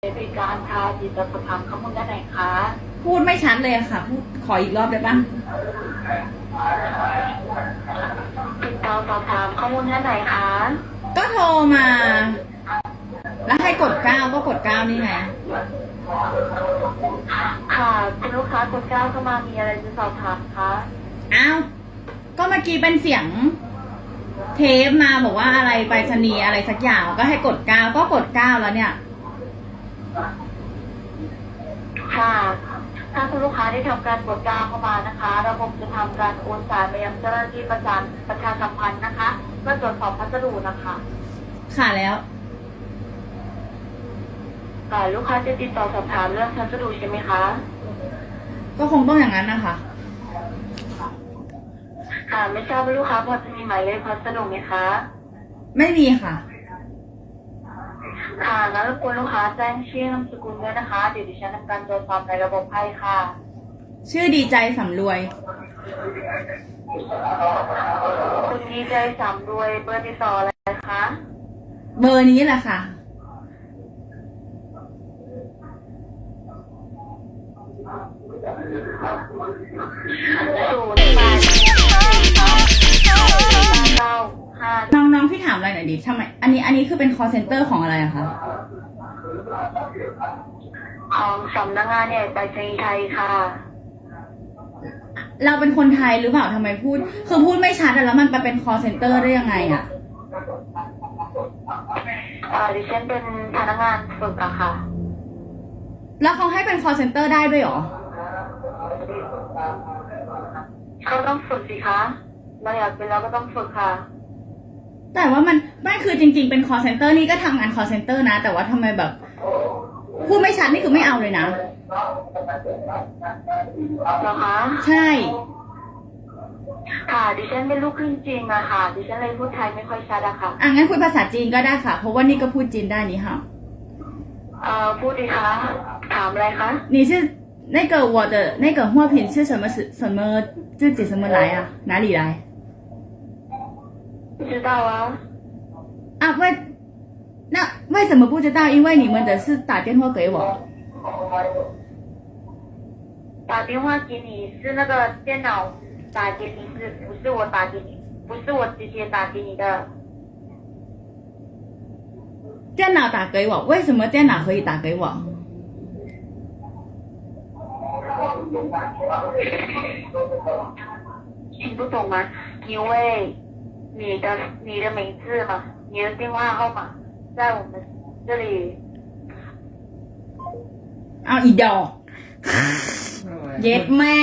บริการค่ะติดต่อสอบถามข้อมูลได้ไหนคะพูดไม่ชัดเลยอะค่ะพูดขออีกรอบได้ปะติดต่อสอบถามข้อมูลได้ไหนคะก็โทรมา แล้วให้กดเก้าก็กดเก้านี่ไงค่ะคุณลูกค้ากดเก้าเข้ามามีอะไรจะสอบถามคะอ้าวก็เมื่อกี้เป็นเสียงเทปมาบอกว่าอะไรไปรษณีย์อะไรสักอย่างก็ให้กดเก้าก็กดเก้าแล้วเนี่ย ค่ะ ถ้าคุณลูกค้าได้ทำการกดเก้าเข้ามานะคะ ระบบจะทำการโอนสายไปยังเจ้าหน้าที่ประจำประชาสัมพันธ์นะคะเพื่อตรวจสอบพัสดุนะคะ ค่ะแล้วค่ะลูกค้าจะติดต่อสอบถามเรื่องพัสดุใช่ไหมคะ ก็คงต้องอย่างนั้นนะคะค่ะไม่ทราบว่าลูกค้าพอจะมีหมายเลขพัสดุไหมคะ ไม่มีค่ะ ค่ะงั้นรบกวนลูกค้าแจ้งชื่อนามสกุลด้วยนะคะ เดี๋ยวดิฉันทำการตรวจสอบในระบบให้ค่ะ ชื่อดีใจสำรวย คุณดีใจสามรวยเบอร์ติดต่ออะไรคะ เบอร์นี้แหละค่ะ ศูนย์แปด ดิทำไม อันนี้อันนี้คือเป็น call center ของอะไรอะคะ ของสำนักงานใหญ่ไปรษณีย์ไทยค่ะ เราเป็นคนไทยหรือเปล่าทำไมพูด คือพูดไม่ชัดอะแล้วมันไปเป็น call center ได้ยังไงอะเอ่อดิฉันเป็นพนักงานฝึกอะค่ะ แล้วเขาให้เป็น call center ได้ด้วยเหรอ เขาต้องฝึกสิคะเราอยากเป็นเราก็ต้องฝึกค่ะ แต่ว่ามันไม่คือจริง ๆ เป็น call center นี่ก็ทำงาน call center นะ แต่ว่าทำไมแบบ พูดไม่ชัดนี่คือไม่เอาเลยนะ เหรอคะ ใช่ ค่ะ ดิฉันเป็นลูกครึ่งจีนอะค่ะ ดิฉันเลยพูดไทยไม่ค่อยชัดอะค่ะ อ่ะงั้นคุยภาษาจีนก็ได้ค่ะ เพราะว่านี่ก็พูดจีนได้นี่ค่ะ เอ่อ พูดดีคะ ถามอะไรคะ 你是那个我的那个货品是什么是什么自己什么来啊？哪里来？ 不知道啊。啊为那为什么不知道？因为你们的是打电话给我。打电话给你是那个电脑打给你，是不是我打给你？不是我直接打给你的。电脑打给我，为什么电脑可以打给我？听不懂吗？因为你的你的名字嘛，你的电话号码在我们这里。เอาอีดอก เย็ดแม่